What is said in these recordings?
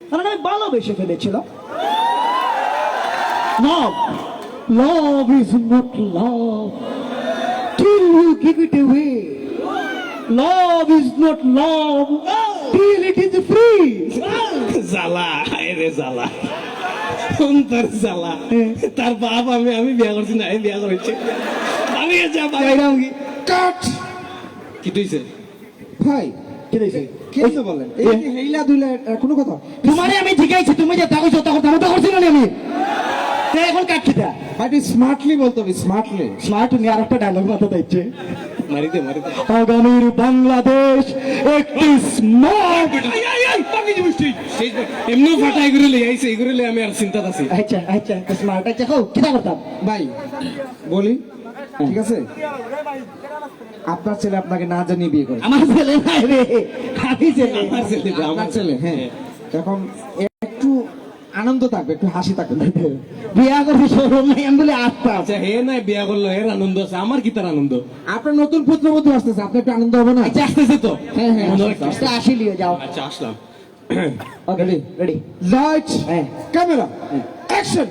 কারণ আমি ভালোবেসে ফেলেছিলাম। Love love is not love till you give it away love is not love till it is free জ্বালা রে জ্বালা। অন্তর জ্বালা। তার বাপ আমি আমি বিয়া করছি না আমি বিয়া করেছি। পালিয়ে যা যাইরাম কি? কাট কি তুইছে ভাই কি দিছে কে তো বলেন এই হেইলা দুইলা কোনো কথা? তোমারে আমি জিজ্ঞাসি তুমি যে তা কইছো তখন তেমন তো করছি না আমি? তে এখন কাটছি তা স্মার্টলি বলতে হবে স্মার্টলি স্মার্ট নিয়ে আর একটা ডায়লগ মাথা দিচ্ছে মারিতে মারিতে আগামীর বাংলাদেশ একটি স্মার্ট এমনি ফাটাই করে লই আইছে আমি আর চিন্তা আছি আচ্ছা আচ্ছা স্মার্ট আচ্ছা কও কিটা করতাম? ভাই বলি। ঠিক আছে? আপনার ছেলে আপনাকে না জানিয়ে বিয়ে করে আমার ছেলে নাই রে। আমি ছেলে। আমার ছেলে আমার ছেলে হ্যাঁ। এখন একটু আনন্দ থাকবে একটু হাসি থাকবে। বিয়া করবি শোরুম নাই আমি বলে আসতাম আচ্ছা। হে নাই বিয়া করল এর আনন্দ আছে আমার কি তার আনন্দ? আপনার নতুন পুত্র পুত্রবধূ আসতেছে আপনার একটু আনন্দ হবে না? আচ্ছা আসতেছে তো। হ্যাঁ, হ্যাঁ। আচ্ছা আসিলিও যাও। আচ্ছা আসলাম। Okay ready ready light camera action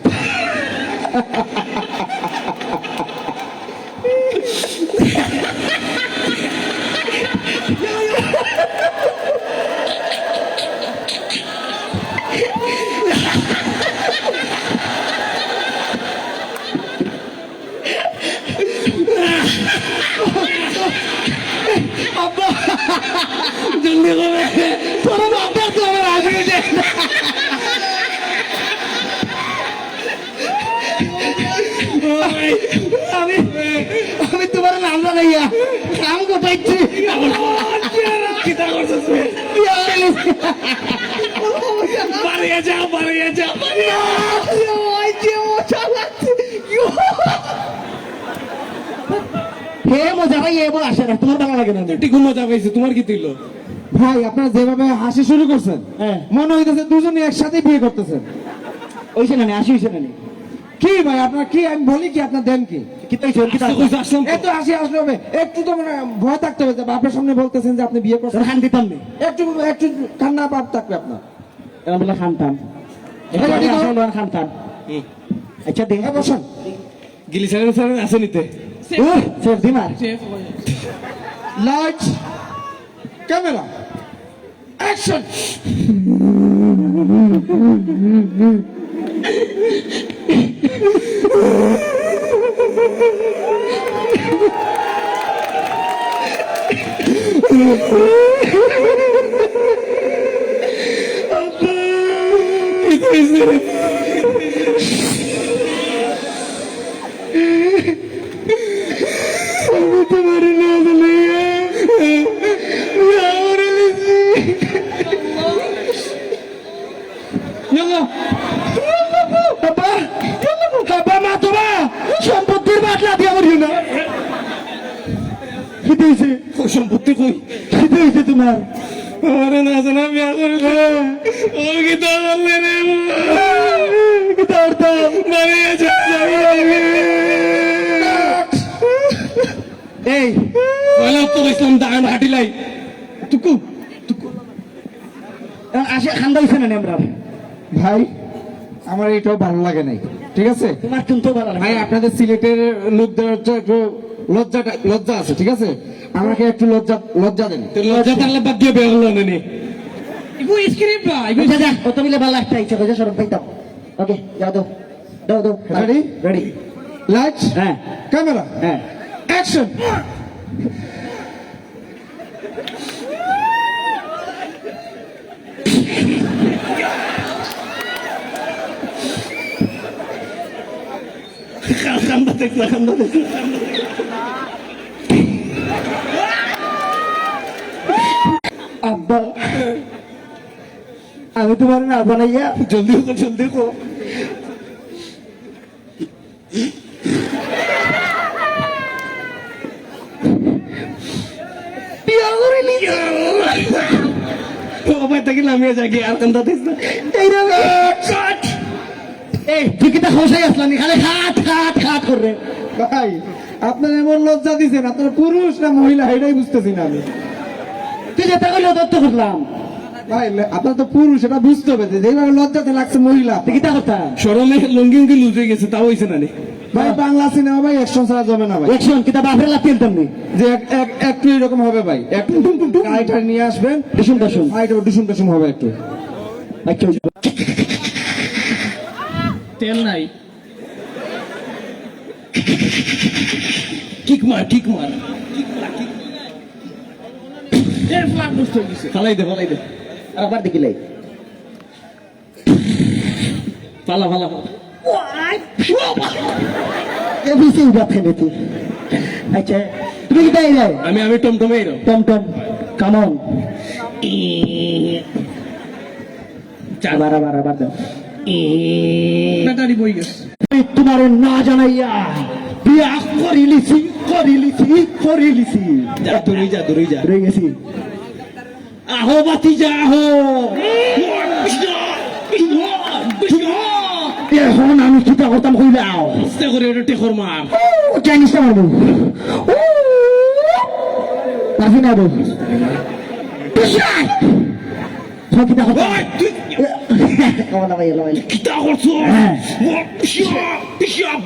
জলদি করে তোর বাপের তো আমার আসবে যে আমি আমি তোমার নাম জানাইয়া কাম গোটাইছি কিতা করছিস পালিয়ে যাও পালিয়ে যাও হে মজা ভাই এ বল আসে না তোমার ভালো লাগে না। টিকু মজা পাইছে তোমার কি তুইলো ভাই আপনারা যেভাবে হাসি শুরু করছেন হ্যাঁ। মনে হইতেছে দুজনে একসাথে বিয়ে করতেছেন। ওইছে না নি, আসি হইছে না কি ভাই আপনার কি আমি বলি কি আপনার দেন কি? হাসি আসলে হবে একটু তো মানে ভয় থাকতে হবে বাপের সামনে বলতেছেন যে আপনি বিয়ে করছেন। খান দিতাম একটু একটু কান্না বাপ থাকবে আপনার। এরা বলে খানতাম এবার খানতাম আচ্ছা দে হ্যাঁ বসেন। গিলি সারেন সারেন আছে নিতে উহ, সেফ দিমার লাইট ক্যামেরা অ্যাকশন বাবা বাবা মা তোমা সম্পত্তির বাটলা দিয়া মরিও না কি দিয়েছে সম্পত্তি কই কি দিয়েছে তোমার আমারে না বিয়া করলে ও গীতা বললে রে কি করতাম মারিয়ে এই বলে তো ইসলাম দান হাটিলাই টুকু আসে খান্দা হইছে না আমরা। ভাই আমার এটাও ভালো লাগে নাই। ঠিক আছে? তোমার কিন্তু ভালো ভাই আপনাদের সিলেটের লোকদের হচ্ছে একটু লজ্জাটা লজ্জা আছে ঠিক আছে? আমাকে একটু লজ্জা লজ্জা দেন। লজ্জা থাকলে বাদ দিয়ে বিয়া করল নেনি আচ্ছা যা কত মিলে ভালো লাগতে ইচ্ছা করে সরব পাইতাম। ওকে যাও দাও দাও দাও Ready? রেডি লাইট হ্যাঁ। ক্যামেরা হ্যাঁ। অ্যাকশন খান্দা দেখলা খান্দা দেখলা। আব্বা, আমি তোমার না বানাইয়া জলদি হোক জলদি হোক। আপনার এমন লজ্জা দিছেন আপনার পুরুষ না মহিলা, এটাই বুঝতেছি না আমি। তুই যেটা করলে তত্ত্ব করলাম ভাই আপনার তো পুরুষ এটা বুঝতে হবে যেভাবে লজ্জাতে লাগছে মহিলা। দেখি তা কথা? সরমে লুঙ্গি উঙ্গি লুজ হয়ে গেছে তাও হয়েছে না রে ভাই বাংলা সিনেমা ভাই একশন ছাড়া জমে না ভাই। একশন কিতা বাপরে লাভ তেলতাম নি? যে এক- এক- একটু এরকম হবে ভাই একটু গাড়িটা নিয়ে আসবেন। ডিসুম ভাই একটু ডুসুম হবে একটু। তেল নাই। কিক মার কিক মার। ফালাই দে ফালাই দে। আবার দেখিলাই ফালা ফালা ফালা। এ বুঝতে উঠা আচ্ছা তুমি কি তাই যাও আমি আমি টমটমে এরম টম টম কামন আবার আবার আবার দাও। ব্যাটারি বই গেছে। তোমার না জানাইয়া বিয়া করিলিছি। করিলিছি করিলিছি যা দূরে যা দূরে যা রয়ে গেছি আহো বাতি যা আহো এখন আমি চিন্তা করতাম কইলাও আস্তে করে ওটা টেকর মার ও চাইনিজটা মারবো ও পারবি না বল কিতা ভাই এলো কিতা করছ হ্যাঁ।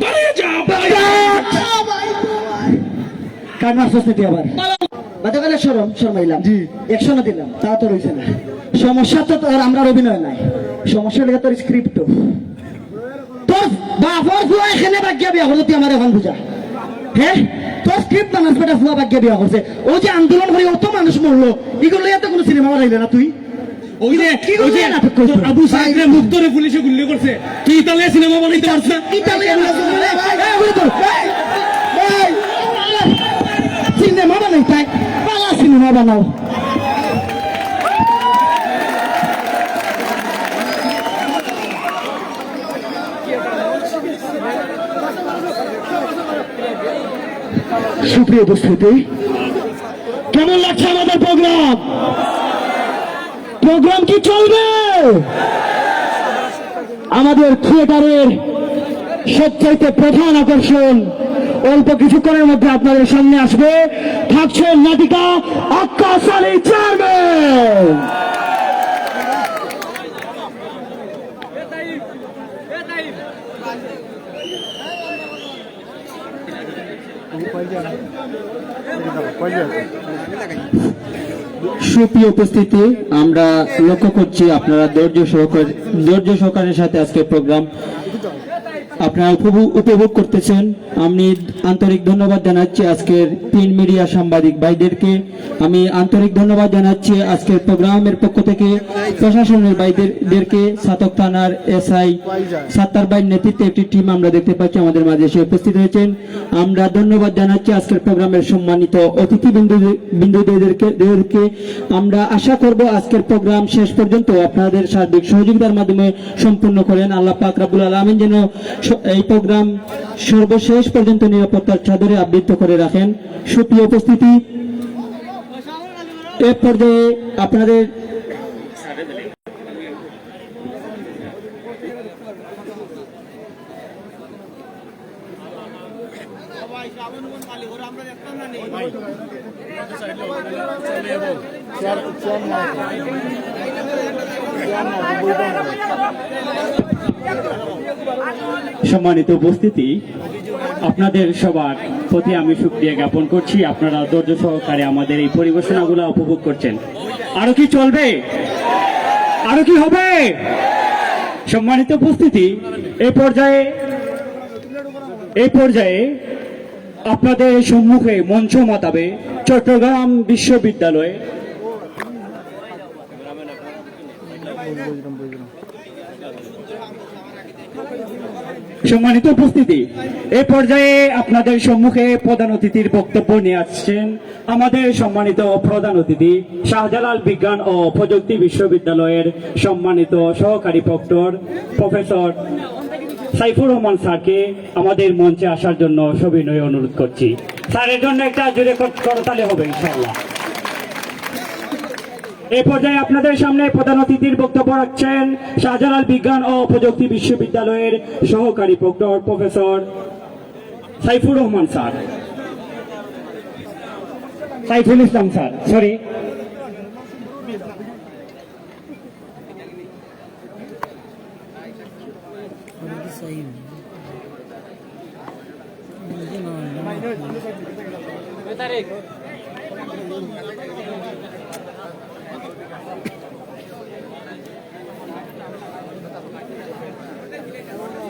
বাড়ি যা বাড়ি কার মারছস নাকি আবার গতকালে সরম শর্মাইলাম জি একশো দিলাম তা তো রয়েছে না সমস্যা তো তোর আমরা অভিনয় নাই সমস্যা লেগে তোর স্ক্রিপ্ট তোর বাপর ফুয়া এখানে বাগ্যা বিয়া করল তুই আমার এখন বুঝা হ্যাঁ তোর স্ক্রিপ্ট বানাস বেটা ফুয়া বাগ্যা বিয়া করছে ও যে আন্দোলন করে অত মানুষ মরলো এগুলো এত কোনো সিনেমা বানাইলে না তুই ওই যে ওই যে আবু সাইদরে মুক্তরে পুলিশে গুলি করছে তুই তাহলে সিনেমা বানাইতে পারছ না ইতালিয়ান সুপ্রিয় উপস্থিতি কেমন লাগছে আমাদের প্রোগ্রাম? প্রোগ্রাম কি চলবে? আমাদের থিয়েটারের সবচাইতে প্রধান আকর্ষণ অল্প কিছুক্ষণের মধ্যে আপনাদের সামনে আসবে থাকছেন নাটিকা আক্কাস আলী চেয়ারম্যান সুপ্রিয় উপস্থিতি, আমরা লক্ষ্য করছি আপনারা ধৈর্য সহকারে ধৈর্য সহকারের সাথে আজকে প্রোগ্রাম আপনারা উপভোগ- করতেছেন। আমি আন্তরিক ধন্যবাদ জানাচ্ছি আজকের প্রিন্ট মিডিয়া সাংবাদিক ভাইদেরকে। আমি আন্তরিক ধন্যবাদ জানাচ্ছি আজকের প্রোগ্রামের পক্ষ থেকে প্রশাসনের ভাইদেরকে, সাতক থানার এসআই সাত্তার ভাইয়ের নেতৃত্বে একটি টিম আমরা দেখতে পাচ্ছি, আমাদের মাঝে এসে উপস্থিত হয়েছেন। আমরা ধন্যবাদ জানাচ্ছি আজকের প্রোগ্রামের সম্মানিত অতিথি বিন্দু বিন্দুদেরকে, দেরকে। আমরা আশা করব আজকের প্রোগ্রাম শেষ পর্যন্ত আপনাদের সার্বিক সহযোগিতার মাধ্যমে সম্পূর্ণ করেন। আল্লাহ পাক রাবুল আলমিন যেন এই প্রোগ্রাম সর্বশেষ পর্যন্ত নিরাপত্তার চাদরে আবৃত করে রাখেন। সুপ্রিয় উপস্থিতি এ পর্যায়ে আপনাদের সম্মানিত উপস্থিতি, আপনাদের সবার প্রতি আমি সুক্রিয়া জ্ঞাপন করছি। আপনারা ধৈর্য সহকারে আমাদের এই পরিবেশনাগুলো উপভোগ করছেন। আরও কি চলবে? আরও কি হবে? সম্মানিত উপস্থিতি এই পর্যায়ে এই পর্যায়ে আপনাদের সম্মুখে মঞ্চ মাতাবে চট্টগ্রাম বিশ্ববিদ্যালয় সম্মানিত উপস্থিতি, এ পর্যায়ে আপনাদের সম্মুখে প্রধান অতিথির বক্তব্য নিয়ে আসছেন আমাদের সম্মানিত প্রধান অতিথি, শাহজালাল বিজ্ঞান ও প্রযুক্তি বিশ্ববিদ্যালয়ের সম্মানিত সহকারী প্রক্টর, প্রফেসর সাইফুর রহমান স্যারকে আমাদের মঞ্চে আসার জন্য সবিনয় অনুরোধ করছি। স্যারের জন্য একটা জুড়ে কর- করতালে হবে, ইনশাআল্লাহ। এ পর্যায়ে আপনাদের সামনে প্রধান অতিথির বক্তব্য রাখছেন শাহজালাল বিজ্ঞান ও প্রযুক্তি বিশ্ববিদ্যালয়ের সহকারী proctor professor Saifur Rahman sir. Saiful Islam sir sorry Tariq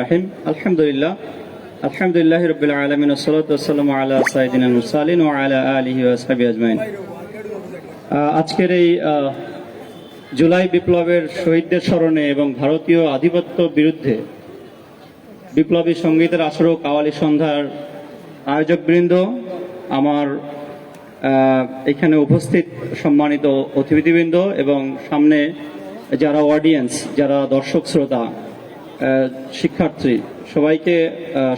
Rahim. আজকের এই জুলাই বিপ্লবের শহীদদের স্মরণে এবং ভারতীয় আধিপত্য বিরুদ্ধে বিপ্লবী সঙ্গীতের আসর কাওয়ালি সন্ধ্যার আয়োজকবৃন্দ, আমার এখানে উপস্থিত সম্মানিত অতিথিবৃন্দ এবং সামনে যারা অডিয়েন্স যারা দর্শক, শ্রোতা শিক্ষার্থী, সবাইকে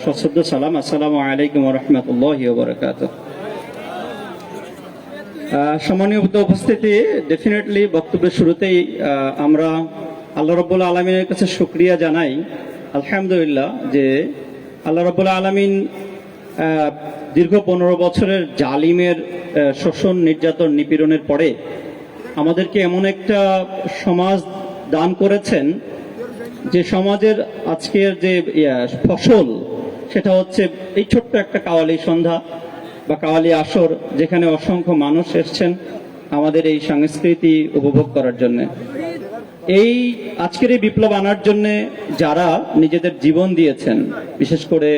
সশ্রদ্ধ সালাম। আসসালামু আলাইকুম রহমতুল্লাহ বরকাত সম্মানীয় উপস্থিতি ডেফিনেটলি বক্তব্যের শুরুতেই আমরা আল্লাহ রব্বুল আলমিনের কাছে শুক্রিয়া জানাই, আলহামদুলিল্লাহ, যে আল্লাহ রব্বুল আলমিন দীর্ঘ পনেরো বছরের জালিমের শোষণ, নির্যাতন, নিপীড়নের পরে আমাদেরকে এমন একটা সমাজ দান করেছেন যে সমাজের আজকের যে ফসল, সেটা হচ্ছে এই ছোট্ট একটা কাওয়ালি সন্ধ্যা বা কাওয়ালি আসর, যেখানে অসংখ্য মানুষ এসছেন আমাদের এই সংস্কৃতি উপভোগ করার জন্য। এই, আজকের এই বিপ্লব আনার জন্য যারা নিজেদের জীবন দিয়েছেন, বিশেষ করে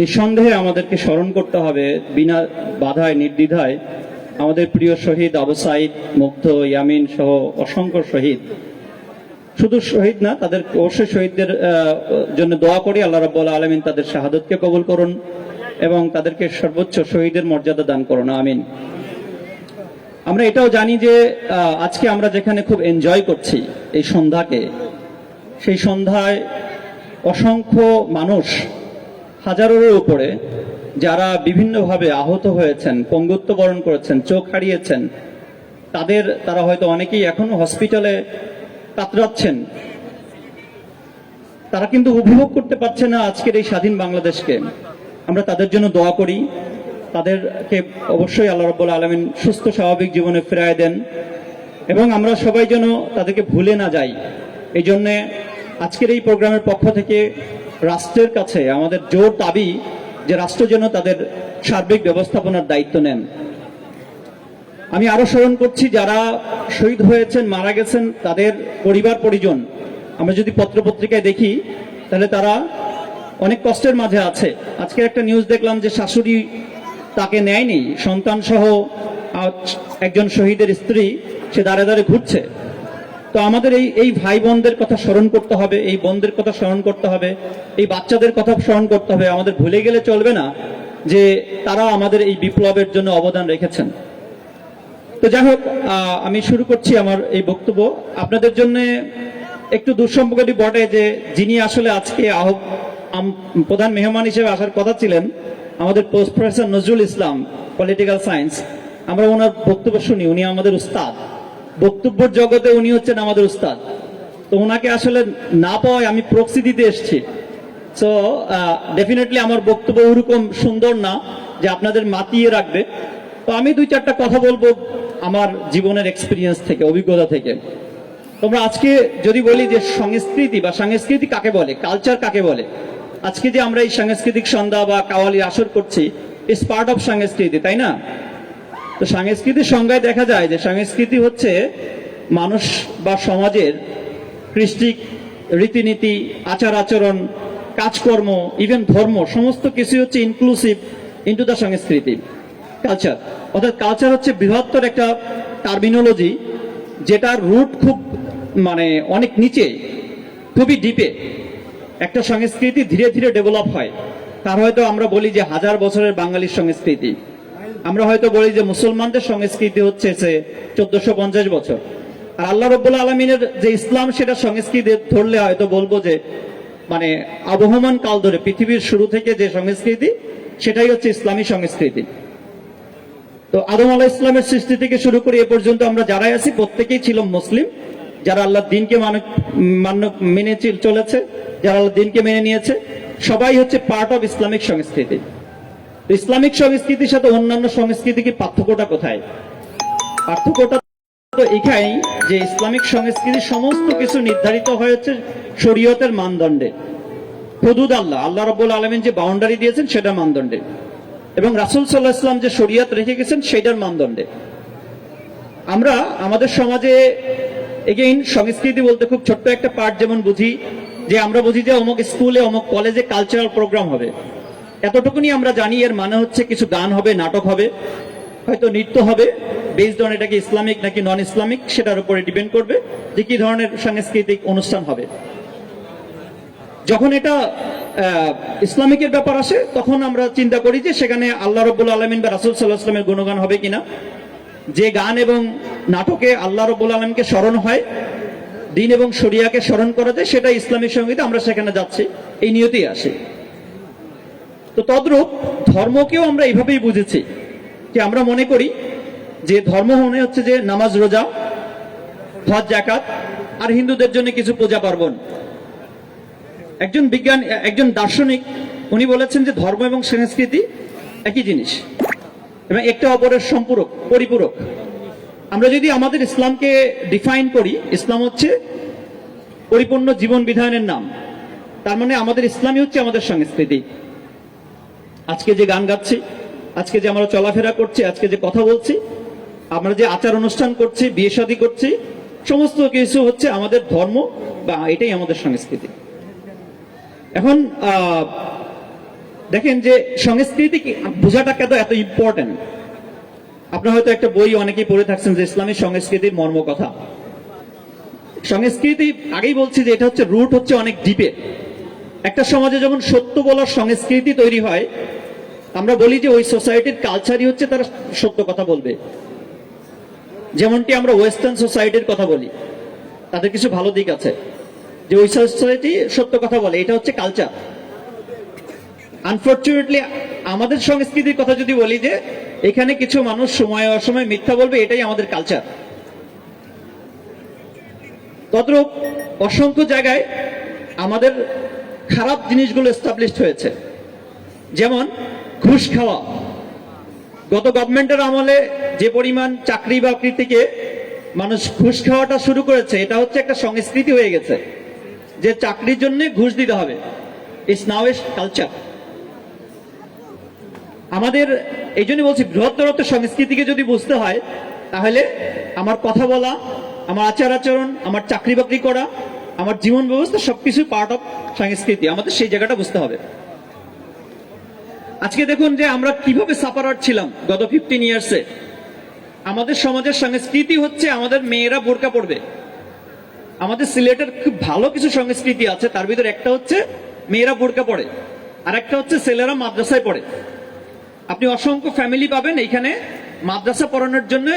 নিঃসন্দেহে আমাদেরকে স্মরণ করতে হবে, বিনা বাধায়, নির্দ্বিধায় আমাদের প্রিয় শহীদ আবু সাইদ, মুগ্ধ ইয়ামিন সহ অসংখ্য শহীদ। শুধু শহীদ না, তাদের অবশ্যই শহীদদের জন্য দোয়া করি, আল্লাহ রাব্বুল আলমিন তাদের শাহাদতকে কবুল করুন এবং তাদেরকে সর্বোচ্চ শহীদের মর্যাদা দান করুন, আমিন। আমরা এটাও জানি যে আজকে আমরা যেখানে খুব এনজয় করছি, এই সন্ধ্যাকে, সেই সন্ধ্যায় অসংখ্য মানুষ হাজারের উপরে যারা বিভিন্নভাবে আহত হয়েছেন, পঙ্গুত্ব বরণ করেছেন, চোখ হারিয়েছেন, তাদের তারা হয়তো অনেকেই এখনও হসপিটালে কাতরাচ্ছেন। তারা কিন্তু উপভোগ করতে পারছে না আজকের এই স্বাধীন বাংলাদেশকে। আমরা তাদের জন্য দোয়া করি। তাদেরকে অবশ্যই আল্লাহ রব্বুল আলমিন সুস্থ, স্বাভাবিক জীবনে ফেরায় দেন এবং আমরা সবাই যেন তাদেরকে ভুলে না যাই। এই জন্যে আজকের এই প্রোগ্রামের পক্ষ থেকে রাষ্ট্রের কাছে আমাদের জোর দাবি যে রাষ্ট্র যেন তাদের সার্বিক ব্যবস্থাপনার দায়িত্ব নেন। আমি আরও স্মরণ করছি, যারা শহীদ হয়েছেন, মারা গেছেন, তাদের পরিবার, পরিজন, আমরা যদি পত্রপত্রিকায় দেখি, তাহলে তারা অনেক কষ্টের মাঝে আছে। আজকে একটা নিউজ দেখলাম যে শাশুড়ি তাকে নেয়নি সন্তান সহ একজন শহীদের স্ত্রী, সে দাঁড়ে দাঁড়ে ঘুরছে। তো আমাদের এই এই ভাই বোনদের কথা স্মরণ করতে হবে, এই বোনদের কথা স্মরণ করতে হবে, এই বাচ্চাদের কথা স্মরণ করতে হবে। আমাদের ভুলে গেলে চলবে না যে তারা আমাদের এই বিপ্লবের জন্য অবদান রেখেছেন। তো যাই হোক আমি শুরু করছি আমার এই বক্তব্য। আপনাদের জন্য একটু দুঃসম্পর্কটি বটে যে যিনি আসলে আজকে আহ প্রধান মেহমান হিসেবে আসার কথা ছিলেন, আমাদের post professor Nazrul Islam, political science. আমরা ওনার বক্তব্য শুনি, উনি আমাদের উস্তাদ। বক্তব্যের জগতে উনি হচ্ছেন আমাদের উস্তাদ। তো ওনাকে আসলে না পাওয়ায় আমি প্রক্সি দিতে এসেছি। সো ডেফিনেটলি আমার বক্তব্য ওরকম সুন্দর না যে আপনাদের মাতিয়ে রাখবে। তো আমি দুই চারটা কথা বলব আমার জীবনের এক্সপিরিয়েন্স থেকে, অভিজ্ঞতা থেকে। তোমরা আজকে যদি বলি যে সংস্কৃতি বা সংস্কৃতি কাকে বলে কালচার কাকে বলে, আজকে যে আমরা এই সাংস্কৃতিক সন্ধ্যা বা কাওয়ালি আসর করছি ইস পার্ট অফ সংস্কৃতি, তাই না? তো সংস্কৃতির সংজ্ঞায় দেখা যায় যে সংস্কৃতি হচ্ছে মানুষ বা সমাজের কৃষ্টিক রীতিনীতি, আচার আচরণ, কাজকর্ম ইভেন ধর্ম, সমস্ত কিছু হচ্ছে ইনক্লুসিভ ইন্টু দ্য সংস্কৃতি কালচার অর্থাৎ কালচার হচ্ছে বৃহত্তর একটা টার্মিনোলজি যেটার রুট খুব মানে অনেক নিচে, খুবই ডিপে একটা সংস্কৃতি ধীরে ধীরে ডেভেলপ হয়। তার হয়তো আমরা বলি যে হাজার বছরের বাঙালির সংস্কৃতি। আমরা হয়তো বলি যে মুসলমানদের সংস্কৃতি হচ্ছে সে চোদ্দশো পঞ্চাশ বছর। আর আল্লাহ রব্বুল আলমিনের যে ইসলাম, সেটা সংস্কৃতি ধরলে হয়তো বলব যে মানে আবহমান কাল ধরে পৃথিবীর শুরু থেকে যে সংস্কৃতি, সেটাই হচ্ছে ইসলামী সংস্কৃতি। তো আদম আলাহ ইসলামের সৃষ্টি থেকে শুরু করে এ পর্যন্ত আমরা যারাই আছি, প্রত্যেকেই ছিল মুসলিম। যারা আল্লাহ দিনকে মানে মান্য মেনে চলেছে, যারা আল্লাহ দিনকে মেনে নিয়েছে, সবাই হচ্ছে পার্ট অফ ইসলামিক সংস্কৃতি। ইসলামিক সংস্কৃতির সাথে অন্যান্য সংস্কৃতি কি পার্থক্যটা কোথায়? পার্থক্যটা তো এখানেই যে ইসলামিক সংস্কৃতির সমস্ত কিছু নির্ধারিত হয়েছে শরীয়তের মানদণ্ডে। হদুদ আল্লাহ আল্লাহ রব্বুল আলমিন যে বাউন্ডারি দিয়েছেন সেটার মানদণ্ডে। এবং রাসুল সাল্লাহ ইসলাম যে শরিয়াত রেখে গেছেন সেটার মানদণ্ডে। আমরা আমাদের সমাজে এগেইন সংস্কৃতি বলতে খুব ছোট্ট একটা পার্ট যেমন বুঝি, যে আমরা বুঝি যে অমুক স্কুলে অমুক কলেজে কালচারাল প্রোগ্রাম হবে। এতটুকুনি আমরা জানি এর মানে হচ্ছে কিছু গান হবে, নাটক হবে, হয়তো নৃত্য হবে বেসড অন এটা কি ইসলামিক নাকি নন ইসলামিক সেটার উপরে ডিপেন্ড করবে যে কি ধরনের সাংস্কৃতিক অনুষ্ঠান হবে। যখন এটা ইসলামিকের ব্যাপার আসে, তখন আমরা চিন্তা করি যে সেখানে আল্লাহ রব্বুল আলমিন বা রাসুল সাল্লাহ আসলামের গুণগান হবে কিনা। যে গান এবং নাটকে আল্লাহ রব্বুল আলমকে স্মরণ হয়, দিন এবং শরিয়াকে স্মরণ করা যায় সেটা ইসলামিক সঙ্গীতে আমরা সেখানে যাচ্ছি, এই নিয়তেই আসে। তো তদ্রূপ ধর্মকেও আমরা এইভাবেই বুঝেছি। যে আমরা মনে করি যে ধর্ম মনে হচ্ছে যে নামাজ, রোজা, হজ জাকাত আর হিন্দুদের জন্য কিছু পূজা পার্বণ। একজন বিজ্ঞান, একজন দার্শনিক উনি বলেছেন যে ধর্ম এবং সংস্কৃতি একই জিনিস এবং একটা অপরের সম্পূরক, পরিপূরক। আমরা যদি আমাদের ইসলামকে ডিফাইন করি, ইসলাম হচ্ছে পরিপূর্ণ জীবন বিধানের নাম। তার মানে আমাদের ইসলামই হচ্ছে আমাদের সংস্কৃতি। আজকে যে গান গাচ্ছি, আজকে যে আমরা চলাফেরা করছি, আজকে যে কথা বলছি, আমরা যে আচার অনুষ্ঠান করছি, বিয়ে শাদী করছি, সমস্ত কিছু হচ্ছে আমাদের ধর্ম বা এটাই আমাদের সংস্কৃতি। এখন দেখেন যে সংস্কৃতি বোঝাটা কেন এত ইম্পর্টেন্ট আপনার হয়তো একটা বই অনেকেই পড়ে থাকছেন যে ইসলামী সংস্কৃতির মর্ম কথা। সংস্কৃতি, আগেই বলছি যে এটা হচ্ছে রুট হচ্ছে অনেক ডিপে একটা সমাজে যখন সত্য বলার সংস্কৃতি তৈরি হয় আমরা বলি যে ওই সোসাইটির কালচারই হচ্ছে তারা সত্য কথা বলবে। যেমনটি আমরা ওয়েস্টার্ন সোসাইটির কথা বলি। তাদের কিছু ভালো দিক আছে। যে ওই সোসাইটি সত্য কথা বলে, এটা হচ্ছে কালচার। আনফর্চুনেটলি আমাদের সংস্কৃতির কথা যদি বলি যে, এখানে কিছু মানুষ সময় অসময় মিথ্যা বলবে, এটাই আমাদের কালচার। তদ্রূপ অসংখ্য জায়গায় আমাদের খারাপ জিনিসগুলো এস্টাবলিশড হয়েছে। যেমন ঘুষ খাওয়া। গত গভর্নমেন্টের আমলে যে পরিমাণ চাকরি বাকরি থেকে মানুষ ঘুষ খাওয়াটা শুরু করেছে, এটা হচ্ছে একটা সংস্কৃতি হয়ে গেছে, যে চাকরির জন্য ঘুষ দিতে হবে। ইটস নাও এস কালচার আমাদের, এই জন্য বলছি বৃহত্তরত্ব সংস্কৃতিকে যদি বুঝতে হয়, তাহলে আমার কথা বলা, আমার আচার আচরণ, আমার চাকরি বাকরি করা, আমার জীবন ব্যবস্থা সবকিছু পার্ট অফ সংস্কৃতি। আমাদের সেই জায়গাটা বুঝতে হবে। আজকে দেখুন যে আমরা কীভাবে সাফারার ছিলাম গত ফিফটিন ইয়ার্সে আমাদের সমাজের সংস্কৃতি হচ্ছে আমাদের মেয়েরা বোরকা পড়বে আমাদের সিলেটের খুব ভালো কিছু সংস্কৃতি আছে, তার ভিতরে একটা হচ্ছে মেয়েরা বোরকা পড়ে আর একটা হচ্ছে ছেলেরা মাদ্রাসায় পড়ে। আপনি অসংখ্য ফ্যামিলি পাবেন এইখানে মাদ্রাসা পড়ানোর জন্য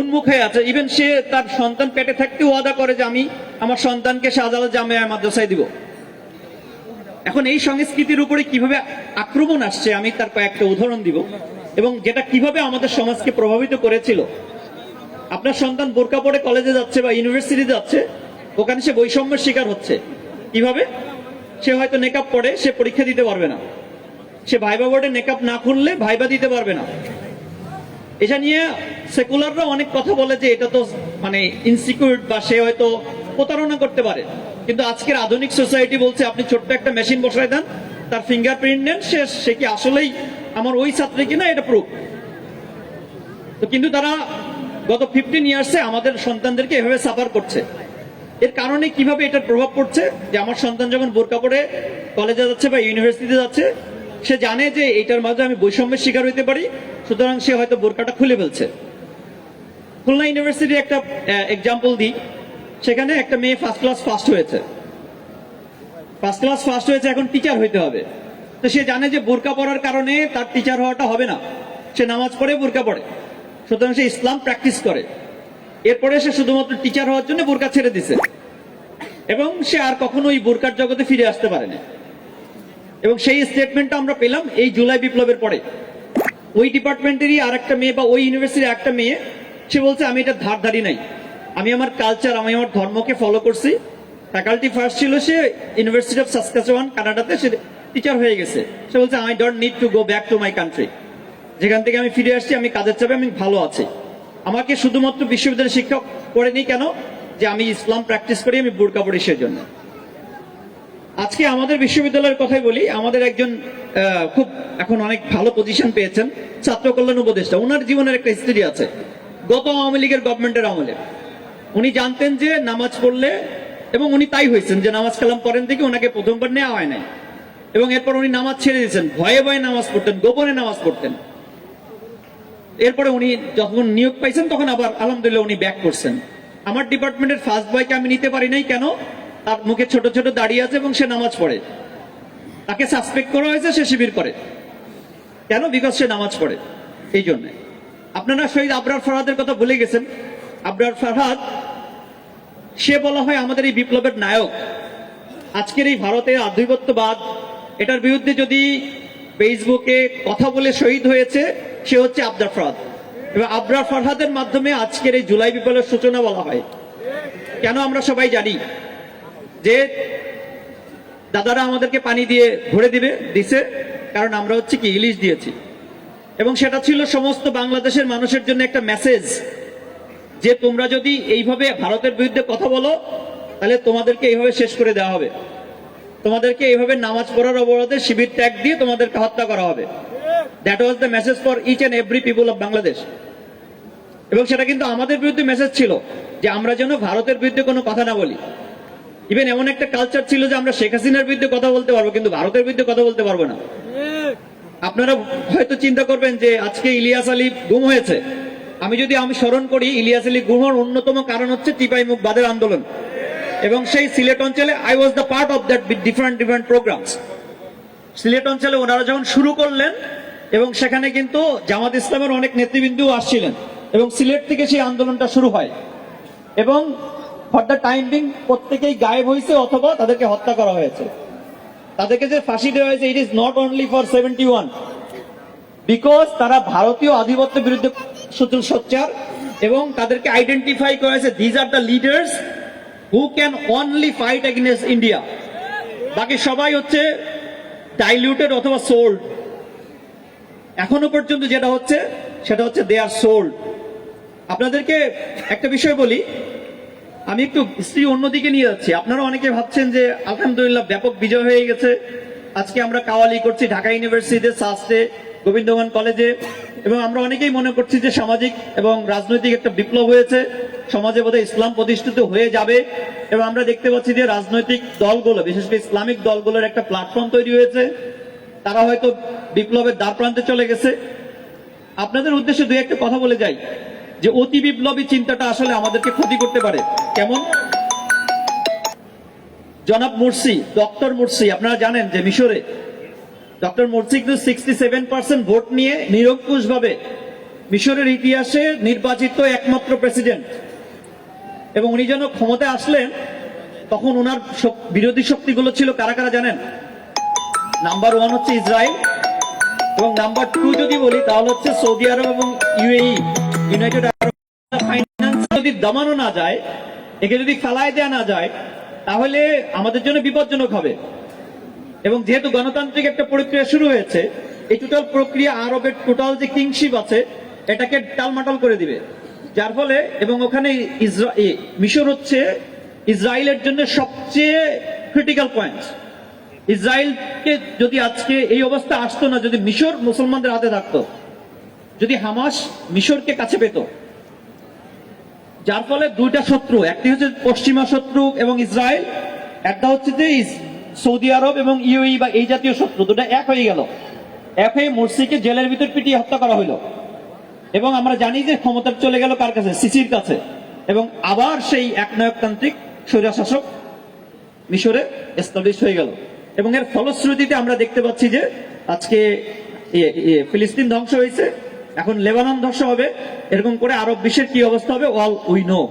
উন্মুখ হয়ে আছে। ইভেন সে তার সন্তান পেটে থাকতে ওয়াদা করে যে আমি আমার সন্তানকে শাহজালাল জামিয়া মাদ্রাসায় দিব। এখন এই সংস্কৃতির উপরে কীভাবে আক্রমণ আসছে, আমি তার কয়েকটা উদাহরণ দিব। এবং যেটা কীভাবে আমাদের সমাজকে প্রভাবিত করেছিল। আপনার সন্তান বোরকা পরে কলেজে যাচ্ছে বা ইউনিভার্সিটি যাচ্ছে, ওখানে সে বৈষম্যের শিকার হচ্ছে। কীভাবে? সে হয়তো নেকাপ পড়ে সে পরীক্ষা দিতে পারবে না। সে ভাইবা বোর্ডে নেকাপ না খুললে ভাইবা দিতে পারবে না। এটা নিয়ে সেকুলাররা অনেক কথা বলে যে এটা তো মানে ইনসিকিউর বা সে হয়তো প্রতারণা করতে পারে। কিন্তু আজকের আধুনিক সোসাইটি বলছে, আপনি ছোট্ট একটা মেশিন বসায় দেন, তার ফিঙ্গারপ্রিন্ট নেন, সে সে কি আসলেই আমার ওই ছাত্রী কিনা এটা প্রুফ তো কিন্তু তারা গত ফিফটিন ইয়ার্সে আমাদের সন্তানদেরকে এভাবে সাফার করছে। এর কারণে কীভাবে এটার প্রভাব পড়ছে? যে আমার সন্তান যখন বোরকা পরে কলেজে যাচ্ছে বা ইউনিভার্সিটিতে যাচ্ছে, সে জানে যে এটার মাঝে আমি বৈষম্যের শিকার হইতে পারি, সুতরাং সে হয়তো বোরকাটা খুলে ফেলছে। খুলনা ইউনিভার্সিটির একটা এক্সাম্পল দিই। সেখানে একটা মেয়ে ফার্স্ট ক্লাস ফার্স্ট হয়েছে। ফার্স্ট ক্লাস ফার্স্ট হয়েছে, এখন টিচার হইতে হবে। তো সে জানে যে বোরকা পড়ার কারণে তার টিচার হওয়াটা হবে না। সে নামাজ পড়ে বোরকা পড়ে। সুতরাং সে ইসলাম প্র্যাকটিস করে। এরপরে সে শুধুমাত্র টিচার হওয়ার জন্য বোরকা ছেড়ে দিছে। এবং সে আর কখনো ওই বোরকার জগতে ফিরে আসতে পারেনি। এবং সেই স্টেটমেন্টটা আমরা পেলাম এই জুলাই বিপ্লবের পরে। ওই ডিপার্টমেন্টেরই আর একটা মেয়ে বা ওই ইউনিভার্সিটির একটা মেয়ে, সে বলছে, আমি এটা ধার ধারি নাই। আমি আমার কালচার আমি আমার ধর্মকে ফলো করছি। ফ্যাকাল্টি ফার্স্ট ছিল সে ইউনিভার্সিটি অফ সাসকাচুয়ান কানাডাতে। সে টিচার হয়ে গেছে। সে বলছে I don't need to go back to my country যেখান থেকে আমি ফিরে আসছি, আমি কাজের চাপে? আমি ভালো আছি। আমাকে শুধুমাত্র বিশ্ববিদ্যালয়ের শিক্ষক করেনি কেন? যে আমি ইসলাম প্র্যাকটিস করি, আমি বোরকা পড়ি সেজন্য। আজকে আমাদের বিশ্ববিদ্যালয়ের কথাই বলি, আমাদের একজন খুব এখন অনেক ভালো পজিশন পেয়েছেন, ছাত্র কল্যাণ উপদেষ্টা। ওনার জীবনের একটা হিস্ট্রি আছে। গত আওয়ামী লীগের গভর্নমেন্টের আমলে। উনি জানতেন যে নামাজ পড়লে, এবং উনি তাই হয়েছেন যে নামাজ কালাম করেন থেকে ওনাকে প্রথমবার নেওয়া হয় নাই। এবং এরপর উনি নামাজ ছেড়ে দিয়েছেন, ভয়ে ভয়ে নামাজ পড়তেন, গোপনে নামাজ পড়তেন। এরপরে উনি যখন নিয়োগ পাইছেন, তখন আবার আলহামদুলিল্লাহ উনি ব্যাক করছেন। আমার ডিপার্টমেন্টের ফার্স্ট বয়কে আমি নিতে পারি নাই কেন? তার মুখে ছোট ছোট দাঁড়িয়ে আছে এবং সে নামাজ পড়ে। তাকে সাসপেক্ট করা হয়েছে, সে শিবির করে। কেন? বিকজ সে নামাজ পড়ে। এই জন্য। আপনারা শহীদ আবরার ফরহাদের কথা ভুলে গেছেন। আবরার ফরহাদ সে বলা হয় আমাদের এই বিপ্লবের নায়ক। আজকের এই ভারতের আধিপত্যবাদ, এটার বিরুদ্ধে যদি ফেসবুকে কথা বলে শহীদ হয়েছে, সে হচ্ছে আবদার ফরহাদ। এবং আবরার ফরহাদের মাধ্যমে আজকের এই জুলাই বিপ্লবের সূচনা বলা হয়। কেন আমরা সবাই জানি যে দাদারা আমাদেরকে পানি দিয়ে ভরে দিবে, দিছে, কারণ আমরা হচ্ছে কি ইলিশ দিয়েছি। এবং সেটা ছিল সমস্ত বাংলাদেশের মানুষের জন্য একটা মেসেজ যে তোমরা যদি এইভাবে ভারতের বিরুদ্ধে কথা বলো, তাহলে তোমাদেরকে এইভাবে শেষ করে দেওয়া হবে। তোমাদেরকে এইভাবে নামাজ পড়ার অবরোধে শিবির ত্যাগ দিয়ে তোমাদেরকে হত্যা করা হবে। That was the message for each and every people of Bangladesh এবং সেটা কিন্তু আমাদের বিরুদ্ধে মেসেজ ছিল যে আমরা যেন ভারতের বিরুদ্ধে কোনো কথা না বলি। ইভেন এমন একটা কালচার ছিল যে আমরা শেখ হাসিনার বিরুদ্ধে কথা বলতে পারব, কিন্তু ভারতের বিরুদ্ধে কথা বলতে পারব না। আপনারা হয়তো চিন্তা করবেন যে আজকে ইলিয়াস আলী গুম হয়েছে। আমি যদি আমি স্মরণ করি, ইলিয়াস আলী গুম হওয়ার অন্যতম কারণ হচ্ছে টিপাই মুখ বাদের আন্দোলন। এবং সেই সিলেট অঞ্চলে I was the part of that different different programs Sylhet অঞ্চলে ওনারা যখন শুরু করলেন, এবং সেখানে কিন্তু জামাত ইসলামের অনেক নেতৃবৃন্দ আসছিলেন, এবং সিলেট থেকে সেই আন্দোলনটা শুরু হয়। এবং ফর দ্য টাইম বিং প্রত্যেকেই গায়েব হয়েছে অথবা তাদেরকে হত্যা করা হয়েছে। তাদেরকে যে ফাঁসি দেওয়া হয়েছে it is not only for seventy one because তারা ভারতীয় আধিপত্যের বিরুদ্ধে সোচ্চার এবং তাদেরকে আইডেন্টিফাই করা হয়েছে these are the leaders who can only fight against India বাকি সবাই হচ্ছে ডাইলিউটেড অথবা সোল্ড এখনও পর্যন্ত যেটা হচ্ছে, সেটা হচ্ছে দে আর সোল্ড আপনাদেরকে একটা বিষয় বলি, আমি একটু স্ত্রী অন্যদিকে নিয়ে যাচ্ছি। আপনারা অনেকে ভাবছেন যে, আলহামদুলিল্লাহ ব্যাপক বিজয় হয়ে গেছে। আজকে আমরা কাওয়ালি করছি ঢাকা ইউনিভার্সিটিতে সাস্টে গোবিন্দগঞ্জ কলেজে এবং আমরা অনেকেই মনে করছি যে সামাজিক এবং রাজনৈতিক একটা বিপ্লব হয়েছে। সমাজে বোধহয় ইসলাম প্রতিষ্ঠিত হয়ে যাবে এবং আমরা দেখতে পাচ্ছি যে রাজনৈতিক দলগুলো, বিশেষ করে ইসলামিক দলগুলোর একটা প্ল্যাটফর্ম তৈরি হয়েছে। তারা হয়তো বিপ্লবের দ্বার প্রান্তে চলে গেছে। আপনাদের উদ্দেশ্যে দুই একটা কথা বলে যাই, যে অতি বিপ্লবী চিন্তাটা আসলে আমাদেরকে ক্ষতি করতে পারে। কেমন? জনাব মুরসি ডক্টর মুরসি আপনারা জানেন যে মিশরে ডক্টর মুরসি কিন্তু সিক্সটি সেভেন পার্সেন্ট ভোট নিয়ে নিরঙ্কুশ ভাবে মিশরের ইতিহাসে নির্বাচিত একমাত্র প্রেসিডেন্ট এবং উনি যেন ক্ষমতায় আসলেন, তখন ওনার বিরোধী শক্তিগুলো ছিল কারা কারা জানেন? নাম্বার ওয়ান হচ্ছে ইসরায়েল এবং নাম্বার টু যদি বলি, তাহলে হচ্ছে সৌদি আরব এবং ইউএই ইউনাইটেড আরব যদি দমানো না যায়, একে যদি ফেলায় দেওয়া না যায়, তাহলে আমাদের জন্য বিপজ্জনক হবে। এবং যেহেতু গণতান্ত্রিক একটা প্রক্রিয়া শুরু হয়েছে, এই টোটাল প্রক্রিয়া আরবের টোটাল যে কিংশিপ আছে, এটাকে টালমাটাল করে দিবে। যার ফলে এবং ওখানে মিশর হচ্ছে ইসরায়েলের জন্য সবচেয়ে ক্রিটিক্যাল পয়েন্ট ইসরায়েলকে যদি আজকে এই অবস্থা আসতো না, যদি মিশর মুসলমানদের হাতে থাকতো, যদি হামাস মিশরকে কাছে পেত, যার ফলে দুইটা শত্রু, একটি হচ্ছে পশ্চিমা শত্রু এবং ইসরায়েল, একটা হচ্ছে যে সৌদি আরব এবং ইউই বা এই জাতীয় শত্রু দুটো এক হয়ে গেল। এক হয়ে মোরসিকে জেলের ভিতর পিটিয়ে হত্যা করা হলো এবং আমরা জানি যে ক্ষমতা চলে গেল কার কাছে? সিসির কাছে। এবং আবার সেই একনায়কতান্ত্রিক স্বৈরাশাসক মিশরে এস্টাবলিশ হয়ে গেল। এবং এর ফলশ্রুতিতে আমরা দেখতে পাচ্ছি যে আজকে ফিলিস্তিন ধ্বংস হয়েছে। এখন লেবানন ধ্বংস হবে। এরকম করে আরব বিশ্বের কি অবস্থা হবে? All we know.